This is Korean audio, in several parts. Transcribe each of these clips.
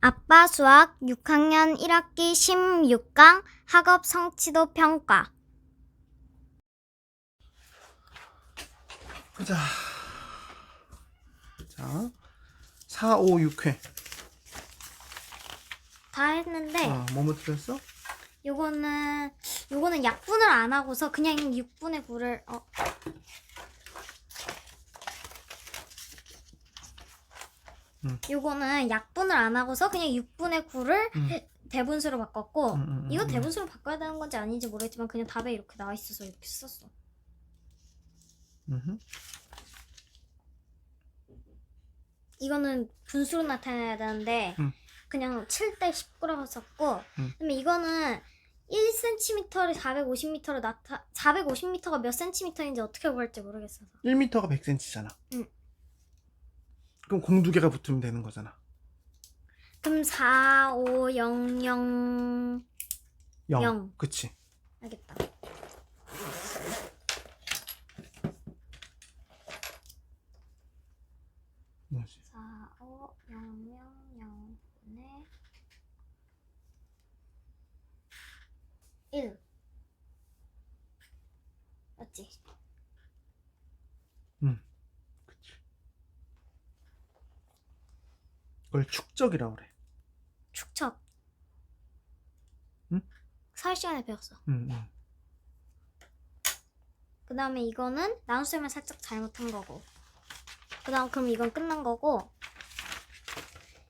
아빠 수학 6학년 1학기 16강 학업 성취도 평가. 보자. 자, 4, 5, 6회. 다 했는데 어, 뭐뭐 틀렸어? 요거는 요거는 약분을 안 하고서 그냥 6분의 9를 어 음. 요거는 약분을 안 하고서 그냥 6분의 9를 음. 대분수로 바꿨고 음, 음, 음, 이거 음. 대분수로 바꿔야 되는 건지 아닌지 모르겠지만 그냥 답에 이렇게 나와 있어서 이렇게 썼어. 음흠. 이거는 분수로 나타내야 되는데 음. 그냥 7대 19라고 썼고 음. 그다음에 이거는 1cm를 450m로 나타 450m가 몇 cm인지 어떻게 구할지 모르겠어서 1m가 100cm잖아. 응. 그럼 공 두 개가 붙으면 되는 거잖아. 그럼 4, 5, 0, 0 0. 영. 그치. 알겠다. 뭐지? 4, 5, 0, 0, 0 분의 1 맞지? 그치. 그걸 축적이라고 그래. 축척 응? 사회 시간에 배웠어. 음, 음. 그 다음에 이거는 나눗셈을 살짝 잘못한 거고. 그 다음 그럼 이건 끝난 거고.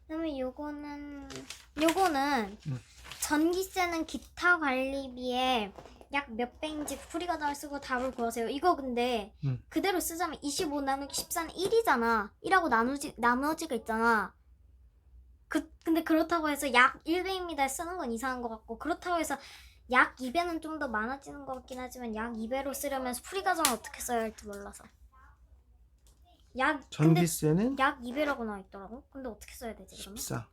그 다음에 요거는 요거는 음. 전기세는 기타 관리비에 약 몇 배인지 풀이과정을 쓰고 답을 구하세요. 이거 근데 음. 그대로 쓰자면 25 나누기 14는 1이잖아. 1하고 나누지, 나머지가 있잖아. 그, 근데 그렇다고 해서 약 1배입니다 쓰는 건 이상한 것 같고 그렇다고 해서 약 2배는 좀 더 많아지는 것 같긴 하지만 약 2배로 쓰려면 풀이 과정을 어떻게 써야 할지 몰라서 약 근데 전기세는 약 2배라고 나와 있더라고 근데 어떻게 써야 되지 그러면? 14.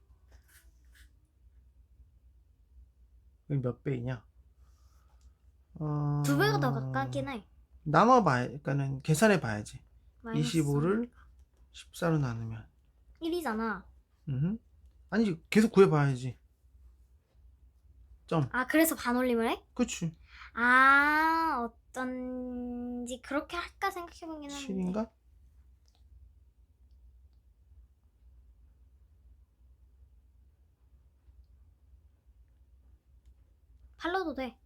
그게 몇 배이냐? 어... 두 배가 더 가깝긴 해 나눠 봐야, 그러니까는 계산해 봐야지. 마이너스 25를 14로 나누면. 1이잖아 음. 아니지, 계속 구해 봐야지. 점. 아 그래서 반올림을 해? 그치. 아 어쩐지 그렇게 할까 생각해보긴 했는데 7인가? 팔로도 돼.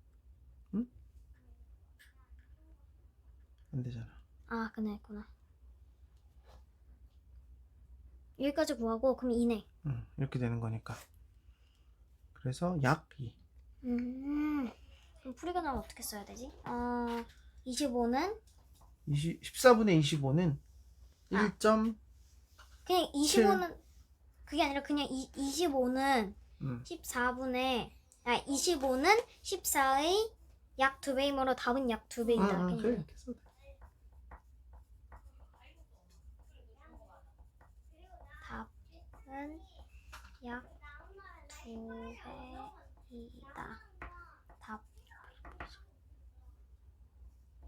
안 되잖아. 아 그네 했구나. 여기까지 구하고 그럼 2네. 응, 이렇게 되는 거니까. 그래서 약 2. 음. 그럼 풀이가 나면 어떻게 써야 되지? 어 25는 20, 14분의 25는 아. 1점, 그냥 25는 그게 아니라 그냥 이, 25는 음, 14분의 아 25는 14의 약 2배이므로 답은 약 2배이다. 응, 응, 그래, 이렇게 써도 돼. 답은 약 2배이다. 답.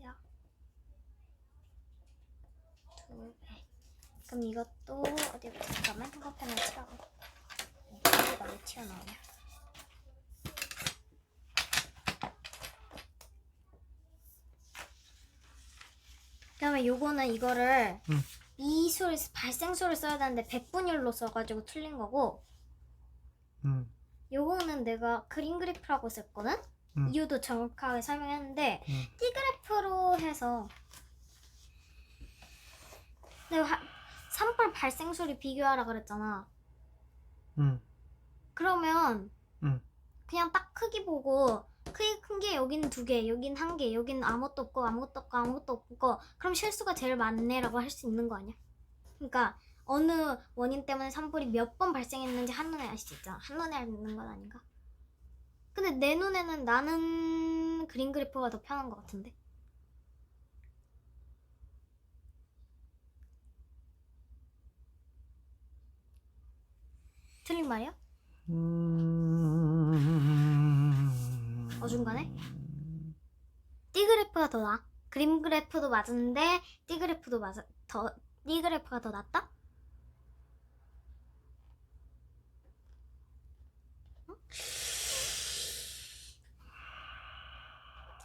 약 2배. 그럼 이것도 어디 보자. 잠깐만 한꺼번에 치라고. 이거가 왜 튀어나오냐? 그다음에 요거는 이거를 응. 이수를 발생수를 써야 되는데 백분율로 써가지고 틀린 거고 음, 요거는 내가 그림 그래프라고 썼거든 응. 이유도 정확하게 설명했는데 응. 띠 그래프로 해서 내가 하, 산불 발생수를 비교하라 그랬잖아 음, 그러면 응. 그냥 딱 크기 보고 크기 큰 게 여기는 두 개, 여긴 한 개, 여기는 아무것도 없고 아무것도 없고 아무것도 없고 그럼 실수가 제일 많네라고 할 수 있는 거 아니야? 그러니까 어느 원인 때문에 산불이 몇 번 발생했는지 한눈에 알 수 있잖아. 한눈에 알는 건 아닌가? 근데 내 눈에는 나는 그림 그래프가 더 편한 것 같은데. 틀린 말이야? 음, 어중간해? 띠 그래프가 더 나아. 그림 그래프도 맞았는데 띠 그래프도 맞아 더 띠 그래프가 더 낫다?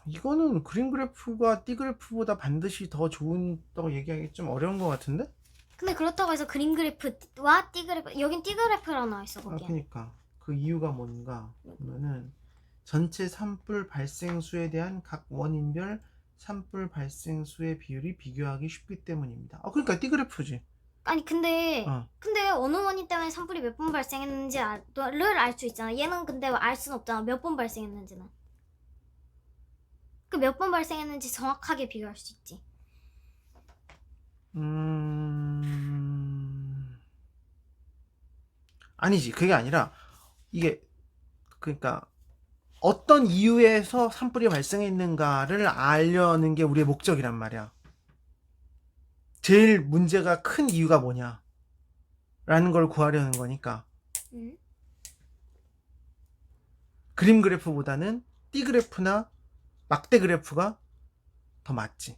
이거는 그림 그래프가 띠 그래프보다 반드시 더 좋다고 얘기하기 좀 어려운 것 같은데? 근데 그렇다고 해서 그림 그래프와 띠 그래프 여긴 띠 그래프라고 나와 있어 아, 거기에. 그러니까 그 이유가 뭔가 그러면은 전체 산불 발생 수에 대한 각 원인별 산불 발생 수의 비율이 비교하기 쉽기 때문입니다. 아 그러니까 띠 그래프지. 아니 근데 어. 근데 어느 원인 때문에 산불이 몇 번 발생했는지를 알 수 있잖아. 얘는 근데 알 수는 없잖아. 몇 번 발생했는지는. 그 몇 번 발생했는지 정확하게 비교할 수 있지. 음 아니지 그게 아니라 이게 그러니까 어떤 이유에서 산불이 발생했는가를 알려는 게 우리의 목적이란 말이야. 제일 문제가 큰 이유가 뭐냐? 라는 걸 구하려는 거니까 응? 그림 그래프보다는 띠 그래프나 막대 그래프가 더 맞지.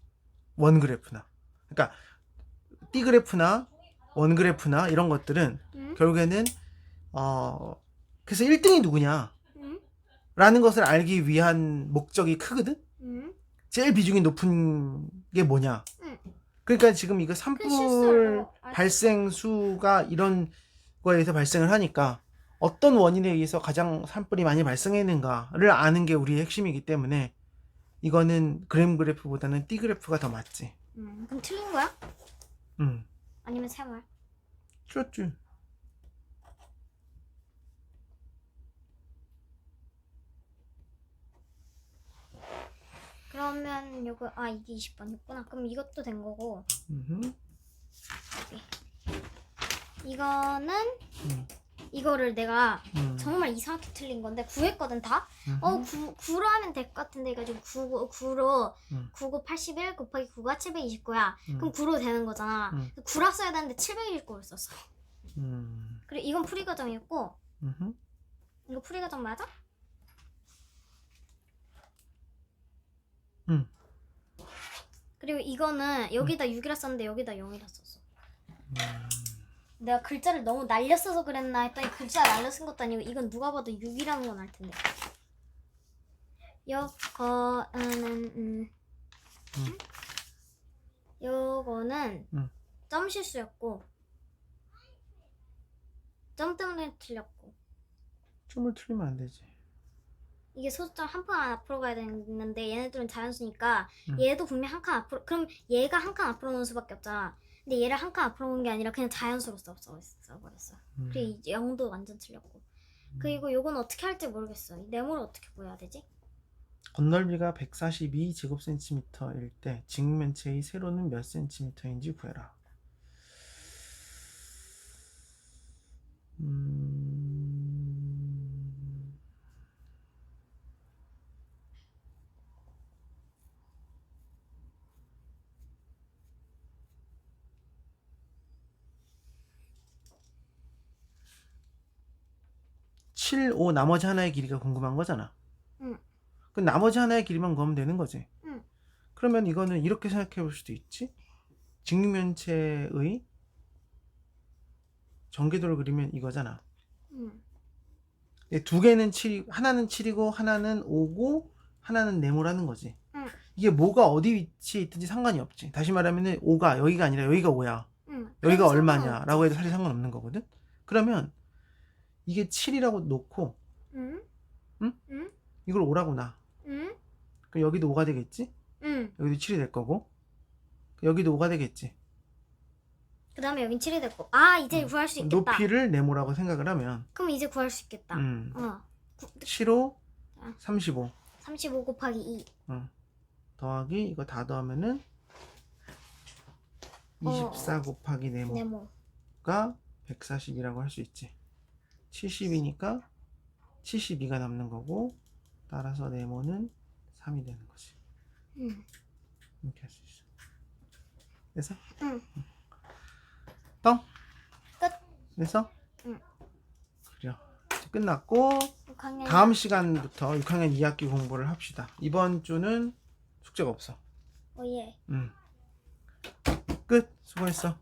원 그래프나. 그러니까 띠 그래프나 원 그래프나 이런 것들은 응? 결국에는 어 그래서 1등이 누구냐? 응? 라는 것을 알기 위한 목적이 크거든? 응? 제일 비중이 높은 게 뭐냐? 응. 그러니까 지금 이거 그 산불 수- 발생 수가 이런 거에 의해서 발생을 하니까 어떤 원인에 의해서 가장 산불이 많이 발생했는가를 아는 게 우리의 핵심이기 때문에 이거는 그램 그래프보다는 띠 그래프가 더 맞지. 응. 그럼 틀린 거야? 응. 아니면 세말? 그렇지. 그러면 요거 아 이게 20번이었구나. 그럼 이것도 된 거고 음흠. 이거는 음. 이거를 내가 음. 정말 이상하게 틀린 건데 구했거든 다. 음흠. 어 9, 9로 하면 될 것 같은데 이거 지금 9, 9로 음. 9, 9, 81 곱하기 9가 729야. 음. 그럼 9로 되는 거잖아. 음. 9라 써야 되는데 729를 썼어. 음. 그리고 이건 풀이 과정이었고 음흠. 이거 풀이 과정 맞아? 음. 그리고 이거는 여기다 6이라 썼는데 여기다 0이라 썼어. 내가 글자를 너무 날려 써서 그랬나 했더니 글자 날려 쓴 것도 아니고 이건 누가 봐도 6이라는 건 알 텐데. 요거는 음. 음. 요거는 음. 점 실수였고 점 때문에 틀렸고 춤을 틀리면 안 되지. 이게 소수점 한 칸 앞으로 가야 되는데 얘네들은 자연수니까 음. 얘도 분명 한 칸 앞으로 그럼 얘가 한 칸 앞으로 오는 수밖에 없잖아. 근데 얘를 한 칸 앞으로 오는 게 아니라 그냥 써, 써버렸어. 음. 그리고 이제 0도 완전 틀렸고. 그리고 요건 어떻게 할지 모르겠어. 이 네모를 어떻게 구해야 되지? 건널비가 142 제곱센티미터일 때 직면체의 세로는 몇 센티미터인지 구해라. 음... 칠, 오 나머지 하나의 길이가 궁금한 거잖아. 응. 그 나머지 하나의 길이만 구하면 되는 거지. 응. 그러면 이거는 이렇게 생각해 볼 수도 있지. 직육면체의 전개도를 그리면 이거잖아. 음. 근데 두 개는 7, 하나는 7이고 하나는 5고 하나는 네모라는 거지. 응. 이게 뭐가 어디 위치에 있든지 상관이 없지. 다시 말하면은 5가 여기가 아니라 여기가 5야. 음. 여기가 얼마냐라고 해도 사실 상관없는 거거든. 그러면 이게 7이라고 놓고 음. 이걸 5라고 놔. 음. 그럼 여기도 5가 되겠지? 음. 여기도 7이 될 거고 여기도 5가 되겠지. 그 다음에 여긴 7이 됐고. 아, 이제 구할 수 있겠다. 높이를 네모라고 생각을 하면 그럼 이제 구할 수 있겠다. 음, 어. 7호 아. 35 35 곱하기 2. 더하기 이거 다 더하면은 어. 24 곱하기 네모가 네모. 140이라고 할 수 있지. 70이니까 72가 남는 거고 따라서 네모는 3이 되는 거지. 음. 이렇게 할 수 있어. 그래서 응. 똥 끝. 그래서 응. 그래요. 이제 끝났고 6학년 다음 시간부터 6학년 2학기 공부를 합시다. 이번 주는 숙제가 없어. 어 예. 음. 끝. 수고했어.